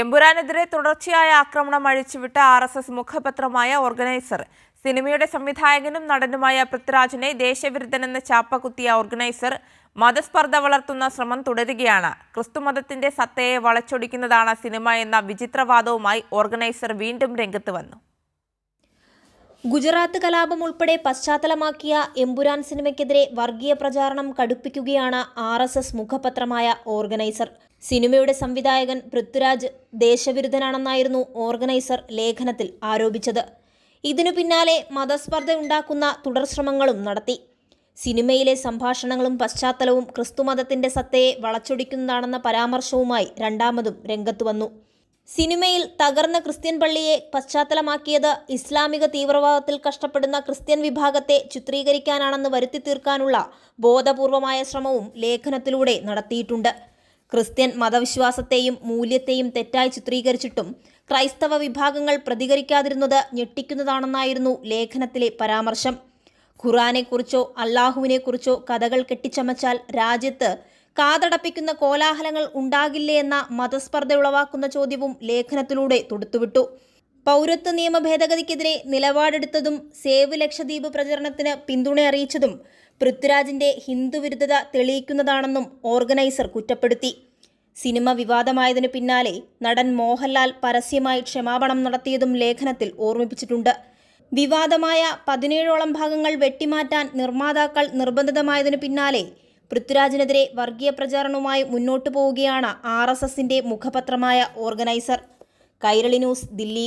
എമ്പുരാനെതിരെ തുടർച്ചയായ ആക്രമണം അഴിച്ചുവിട്ട ആർ എസ് എസ് മുഖപത്രമായ ഓർഗനൈസർ. സിനിമയുടെ സംവിധായകനും നടനുമായ പൃഥ്വിരാജിനെ ദേശവിരുദ്ധനെന്ന് ചാപ്പകുത്തിയ ഓർഗനൈസർ മതസ്പർദ്ധ വളർത്തുന്ന ശ്രമം തുടരുകയാണ്. ക്രിസ്തുമതത്തിന്റെ സത്തയെ വളച്ചൊടിക്കുന്നതാണ് സിനിമ എന്ന വിചിത്രവാദവുമായി ഓർഗനൈസർ വീണ്ടും രംഗത്ത് വന്നു. ഗുജറാത്ത് കലാപം ഉൾപ്പെടെ പശ്ചാത്തലമാക്കിയ എമ്പുരാൻ സിനിമയ്ക്കെതിരെ വർഗീയ പ്രചാരണം കടുപ്പിക്കുകയാണ് ആർ എസ് എസ് മുഖപത്രമായ ഓർഗനൈസർ. സിനിമയുടെ സംവിധായകൻ പൃഥ്വിരാജ് ദേശവിരുദ്ധനാണെന്നായിരുന്നു ഓർഗനൈസർ ലേഖനത്തിൽ ആരോപിച്ചത്. ഇതിനു പിന്നാലെ മതസ്പർദ്ധ ഉണ്ടാക്കുന്ന തുടർശ്രമങ്ങളും നടത്തി. സിനിമയിലെ സംഭാഷണങ്ങളും പശ്ചാത്തലവും ക്രിസ്തുമതത്തിന്റെ സത്തയെ വളച്ചൊടിക്കുന്നതാണെന്ന പരാമർശവുമായി രണ്ടാമതും രംഗത്തു വന്നു. സിനിമയിൽ തകർന്ന ക്രിസ്ത്യൻ പള്ളിയെ പശ്ചാത്തലമാക്കിയത് ഇസ്ലാമിക തീവ്രവാദത്തിൽ കഷ്ടപ്പെടുന്ന ക്രിസ്ത്യൻ വിഭാഗത്തെ ചിത്രീകരിക്കാനാണെന്ന് വരുത്തി തീർക്കാനുള്ള ബോധപൂർവമായ ശ്രമവും ലേഖനത്തിലൂടെ നടത്തിയിട്ടുണ്ട്. ക്രിസ്ത്യൻ മതവിശ്വാസത്തെയും മൂല്യത്തെയും തെറ്റായി ചിത്രീകരിച്ചിട്ടും ക്രൈസ്തവ വിഭാഗങ്ങൾ പ്രതികരിക്കാതിരുന്നത് ഞെട്ടിക്കുന്നതാണെന്നായിരുന്നു ലേഖനത്തിലെ പരാമർശം. ഖുറാനെക്കുറിച്ചോ അള്ളാഹുവിനെക്കുറിച്ചോ കഥകൾ കെട്ടിച്ചമച്ചാൽ രാജ്യത്ത് കാതടപ്പിക്കുന്ന കോലാഹലങ്ങൾ ഉണ്ടാകില്ലേ എന്ന മതസ്പർദ്ധ ഉളവാക്കുന്ന ചോദ്യവും ലേഖനത്തിലൂടെ തൊടുത്തുവിട്ടു. പൗരത്വ നിയമ ഭേദഗതിക്കെതിരെ നിലപാടെടുത്തതും സേവ് ലക്ഷദ്വീപ് പ്രചരണത്തിന് പിന്തുണ അറിയിച്ചതും പൃഥ്വിരാജിന്റെ ഹിന്ദുവിരുദ്ധത തെളിയിക്കുന്നതാണെന്നും ഓർഗനൈസർ കുറ്റപ്പെടുത്തി. സിനിമ വിവാദമായതിനു പിന്നാലെ നടൻ മോഹൻലാൽ പരസ്യമായി ക്ഷമാപണം നടത്തിയതും ലേഖനത്തിൽ ഓർമ്മിപ്പിച്ചിട്ടുണ്ട്. വിവാദമായ പതിനേഴോളം ഭാഗങ്ങൾ വെട്ടിമാറ്റാൻ നിർമ്മാതാക്കൾ നിർബന്ധിതമായതിനു പിന്നാലെ പൃഥ്വിരാജിനെതിരെ വർഗീയ പ്രചാരണവുമായി മുന്നോട്ടു പോവുകയാണ് ആർ എസ് മുഖപത്രമായ ഓർഗനൈസർ. കൈരളി ന്യൂസ് ദില്ലി.